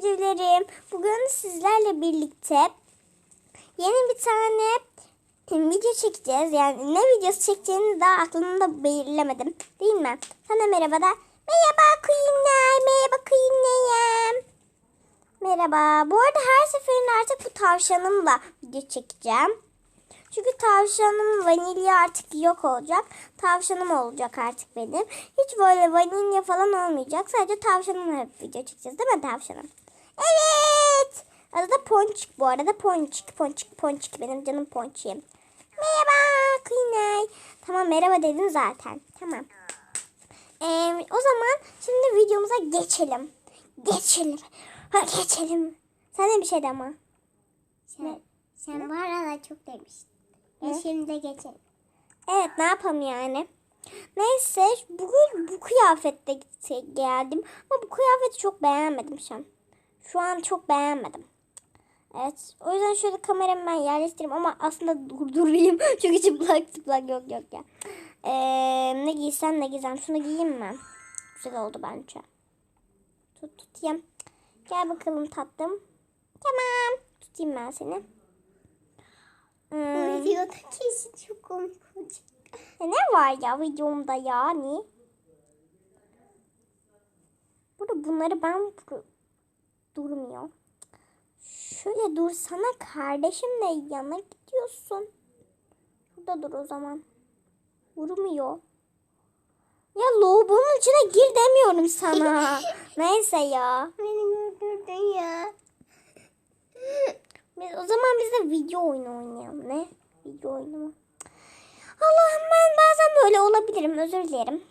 civcivlerim. Bugün sizlerle birlikte yeni bir tane video çekeceğiz. Yani ne videosu çekeceğini daha aklımda belirlemedim. Değil mi? Sana merhaba da. Merhaba Queen'ler. Merhaba Queen'lerim. Merhaba. Bu arada her seferinde artık bu tavşanımla video çekeceğim. Çünkü tavşanım vanilya artık yok olacak. Tavşanım olacak artık benim. Hiç böyle vanilya falan olmayacak. Sadece tavşanımla video çekeceğiz değil mi tavşanım? Evet. Adı da Ponçik bu arada. Ponçik, Ponçik, Ponçik. Benim canım Ponçik'im. Merhaba Kıynay. Tamam merhaba dedin zaten. Tamam. Ee, o zaman şimdi videomuza geçelim. Geçelim. Ha, geçelim. Sen de bir şey de ama. Sen, sen bu arada çok demiştin. E Ne? şimdi geçelim. Evet ne yapalım yani. Neyse bugün bu kıyafette geldim. Ama bu kıyafeti çok beğenmedim şu an. Şu an çok beğenmedim. Evet o yüzden şöyle kameramı ben yerleştireyim ama aslında durdurayım. Çünkü çıplak çıplak yok yok ya. Ee, ne giysem ne giysem şunu giyeyim mi? Güzel oldu bence. Tut tutayım. Gel bakalım tatlım. Tamam. Tutayım ben seni. Hmm. Videoda kesin çok komik olacak. Ya ne var ya videomda yani? Burada bunları ben durmuyor. Şöyle dursana kardeşimle yana gidiyorsun. Burada dur o zaman. Vurmuyor. Ya lobunun içine gir demiyorum sana. Neyse ya. Beni öldürdün ya. Biz, o zaman biz de video oyunu oynayalım. Ne? Video oyunu mu? Allah'ım ben bazen böyle olabilirim. Özür dilerim.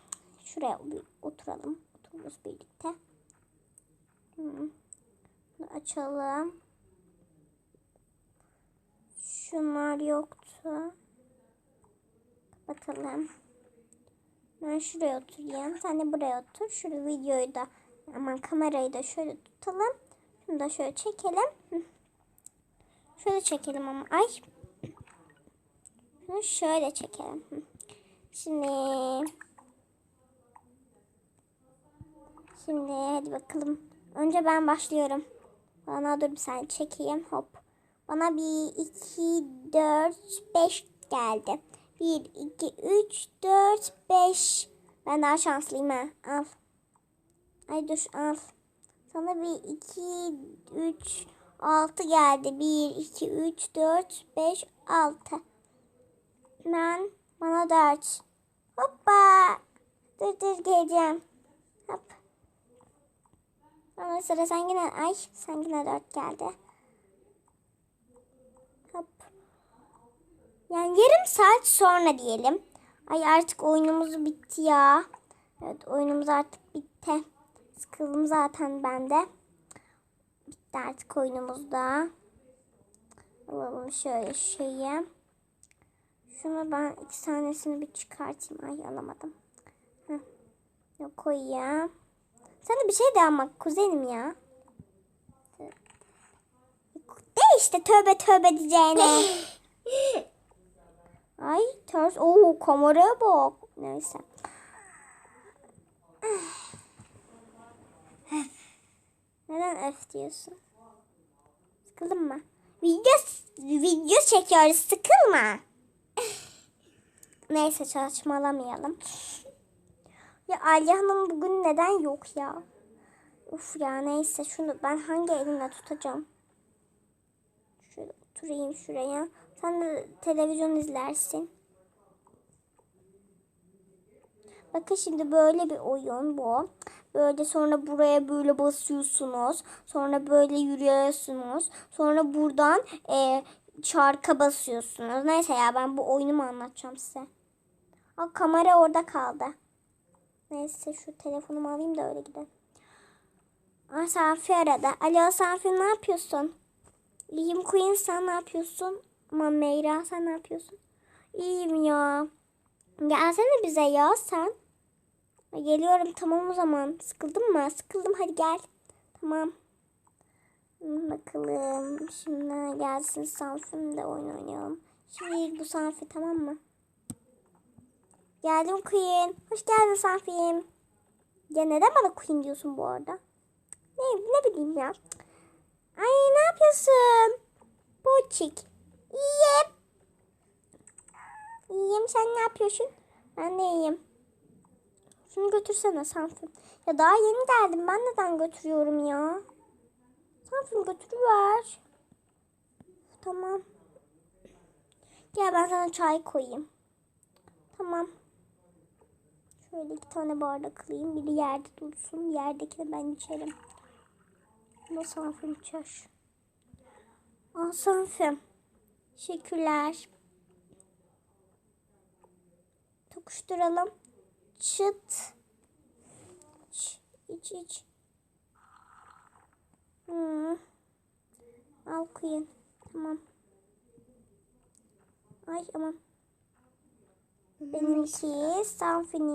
Şuraya oturalım. Otururuz birlikte. Hı. Açalım. Şunlar yoktu. Kapatalım. Ben şuraya oturayım. Sen de buraya otur. Şurada videoyu da aman kamerayı da şöyle tutalım. Şunu da şöyle çekelim. Şöyle çekelim ama. Ay. Şunu şöyle çekelim. Şimdi. Şimdi hadi bakalım. Önce ben başlıyorum. Bana dur bir saniye çekeyim. Hop. Bana bir, iki, dört, beş geldi. Bir, iki, üç, dört, beş. Ben daha şanslıyım ha. Al. Ay dur al. Sana bir, iki, üç, altı geldi. Bir, iki, üç, dört, beş, altı. Ben bana dört. Hoppa. Dur dur geleceğim. Hop. Sıra sen yine, ay sen yine dört geldi. Hop. Yani yarım saat sonra diyelim. Ay artık oyunumuz bitti ya. Evet oyunumuz artık bitti. Sıkıldım zaten ben de. Bitti artık oyunumuz da. Alalım şöyle şeyi. Şunu ben iki tanesini bir çıkartayım. Ay alamadım. Heh. Ne koyayım. Sana bir şey de ama kuzenim ya. De işte tövbe tövbe diyeceğine. Ay ters. Oo kameraya bak. Neyse. Neden öf diyorsun? Sıkıldın mı? Video, video çekiyoruz. Sıkılma. Neyse saçmalamayalım. Ya Aliye Hanım bugün neden yok ya? Uf ya neyse şunu ben hangi elimle tutacağım? Şöyle oturayım şuraya. Sen de televizyon izlersin. Bakın şimdi böyle bir oyun bu. Böyle sonra buraya böyle basıyorsunuz. Sonra böyle yürüyorsunuz. Sonra buradan e, çarka basıyorsunuz. Neyse ya ben bu oyunu mu anlatacağım size? Aa, kamera orada kaldı. Neyse şu telefonumu alayım da öyle gidelim. Aa, Safi aradı. Alo Safi ne yapıyorsun? İyiyim Queen sen ne yapıyorsun? Aman Meyra sen ne yapıyorsun? İyiyim ya. Gelsene bize ya sen. Geliyorum tamam o zaman. Sıkıldın mı? Sıkıldım hadi gel. Tamam. Hmm, Bakalım. Şimdi gelsin Sanfi'm de oyun oynayalım. Şimdi bu Sanfi tamam mı? Geldim Queen. Hoş geldin Sanfi'm. Ya neden bana Queen diyorsun bu arada? Ne, ne bileyim ya. yapıyorsun? Boçik. İyiyim. İyiyim. Sen ne yapıyorsun? Ben de iyiyim. Şunu götürsene Samsun. Ya daha yeni geldim. Ben neden götürüyorum ya? Samsun götürüver. Tamam. Gel ben sana çay koyayım. Tamam. Şöyle iki tane bardak alayım. Biri yerde dursun. Yerdekini ben içerim. Bu Samsun içer. Al Samsun. Teşekkürler. Tokuşturalım. Çıt. İç, iç, iç. Hmm. Al koyun. Tamam. Ay aman. Benimki Samsun'un